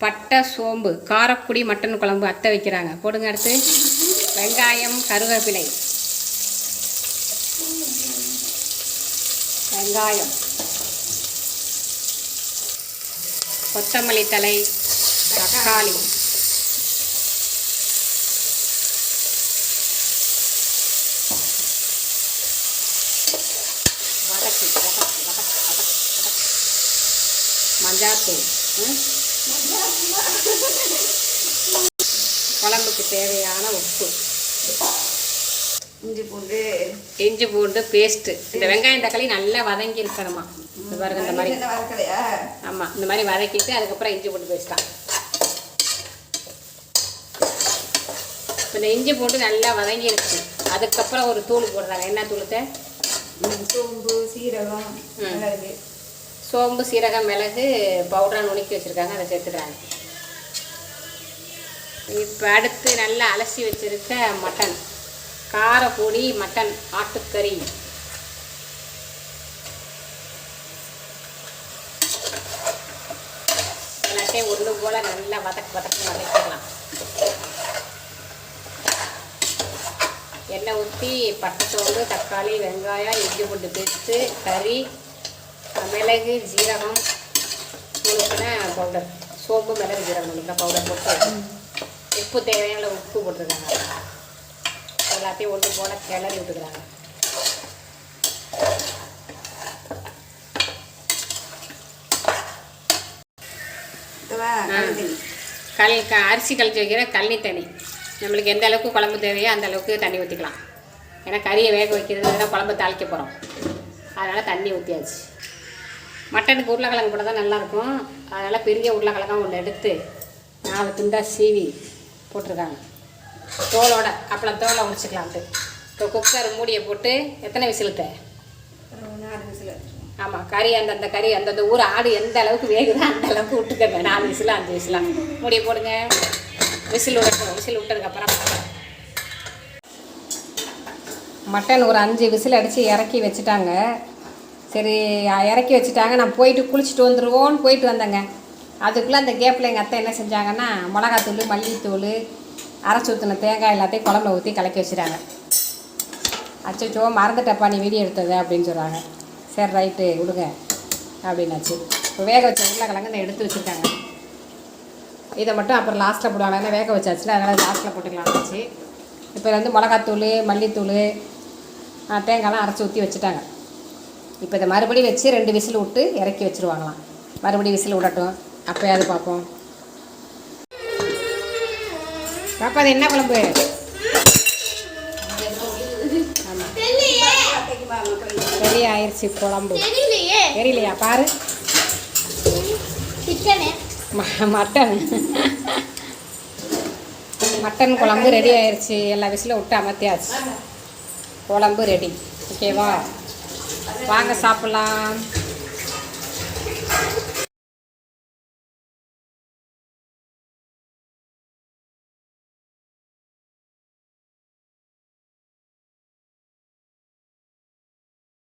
பட்டை சோம்பு காரக்குடி மட்டன் குழம்பு அத்தை வைக்கிறாங்க. போடுங்க அடுத்து. வெங்காயம் கருவேப்பிலை. வெங்காயம். கொத்தமல்லி தழை தக்காளி. மஞ்சாத்தூள் ம்? குழம்புக்கு தேவையான உப்பு. இஞ்சி பூண்டு. இஞ்சி பூண்டு பேஸ்ட்டு. இந்த வெங்காயம் தக்காளி நல்லா வதங்கி இருக்கணுமா? இந்த பாருங்க இந்த மாதிரி. ஆமாம் இந்த மாதிரி வதக்கிட்டு அதுக்கப்புறம் இஞ்சி பூண்டு பேஸ்ட்டான் இப்போ இந்த இஞ்சி பூண்டு நல்லா வதங்கிருச்சு அதுக்கப்புறம் ஒரு தூள் போடுறாங்க. என்ன தூளுத்த? சோம்பு சீரகம் சோம்பு சீரகம் மிளகு பவுடராக நுணுக்கி வச்சுருக்காங்க. அதை சேர்த்துடுறாங்க. இப்போ அடுத்து நல்லா அலசி வச்சுருக்க மட்டன். காரப்பொடி மட்டன் ஆட்டுக்கறி. எல்லாத்தையும் ஒன்று போல் நல்லா வதக்கு வதக்கு வதக்கிடலாம். எண்ணெய் ஊற்றி பட்டை சோம்பு தக்காளி வெங்காயம் இஞ்சி பூண்டு பேஸ்ட்டு கறி மிளகு ஜீரகம் நுணுக்கின பவுடர் சோம்பு மிளகு ஜீரகம் நுணுக்கின பவுடர் போட்டு உப்பு தேவையான உப்பு போட்டிருக்காங்க. எல்லாத்தையும் ஒன்று போல கிளறி விட்டுக்கிறாங்க. கல் க அரிசி கழிச்சு வைக்கிற கழனி தண்ணி. நம்மளுக்கு எந்த அளவுக்கு குழம்பு தேவையோ அந்த அளவுக்கு தண்ணி ஊற்றிக்கலாம் ஏன்னா கறியை வேக வைக்கிறது தான் குழம்பு தாளிக்க போகிறோம் அதனால் தண்ணி ஊற்றியாச்சு மட்டனுக்கு உருளைக்கிழங்கு போட்டால் தான் நல்லாயிருக்கும். அதனால் பெரிய உருளைக்கிழங்கா ஒன்று எடுத்து நாலு துண்டாக சீவி போட்டிருக்காங்க. தோலோட அப்புறம் தோலை உடிச்சிக்கலான்ட்டு இப்போ குக்கர் மூடியை போட்டு எத்தனை விசிலுத்த ஒரு நாலு விசில் ஆமாம் கறி அந்தந்த கறி அந்தந்த ஊர் ஆடு எந்த அளவுக்கு வேகுதோ அந்த அளவுக்கு விட்டுக்கங்க. நாலு விசிலா அஞ்சு விசிலா. மூடியை போடுங்க. விசில் விடட்டும் விசில் விட்டதுக்கப்புறம் மட்டன் ஒரு அஞ்சு விசில் அடித்து இறக்கி வச்சுட்டாங்க. சரி இறக்கி வச்சுட்டாங்க. நான் போயிட்டு குளிச்சுட்டு வந்துடுவோன்னு போயிட்டு வந்தேங்க. அதுக்குள்ளே அந்த கேப்பில் எங்கள் அத்தை என்ன செஞ்சாங்கன்னா மிளகாத்தூள் மல்லித்தூள் அரைச்சி ஊற்றின தேங்காய் எல்லாத்தையும் குழம்புல ஊற்றி கலக்கி வச்சுட்டாங்க. அச்சோ மறந்துட்டப்பா நீ வீடியோ எடுத்தது அப்படின்னு சொல்கிறாங்க சரி ரைட்டு விடுங்க அப்படின்னாச்சு. இப்போ வேக வச்ச உருளைக்கிழங்கு இந்த எடுத்து வச்சுருக்காங்க. இதை மட்டும் அப்புறம் லாஸ்ட்டில் போடுவாங்க. ஏன்னா வேக வச்சாச்சுன்னா அதனால் லாஸ்ட்டில் போட்டுக்கலாம்னுச்சு இப்போ வந்து மிளகாத்தூள் மல்லித்தூள் தேங்காய்லாம் அரைச்சி ஊற்றி வச்சுட்டாங்க. இப்போ இதை மறுபடியும் வச்சு ரெண்டு விசில் விட்டு இறக்கி வச்சுருவாங்களாம். மறுபடியும் விசில் விடட்டும். அப்போயாவது பார்ப்போம். பாப்பா அது என்ன குழம்பு? ரெடி ஆயிடுச்சு குழம்பு. தெரியலையா? பாரு. ம- மட்டன். மட்டன் குழம்பு ரெடி ஆயிடுச்சு. எல்லா விசிலும் விட்டு அமர்த்தியாச்சு. குழம்பு ரெடி. ஓகேவா? வாங்க சாப்பிடலாம்.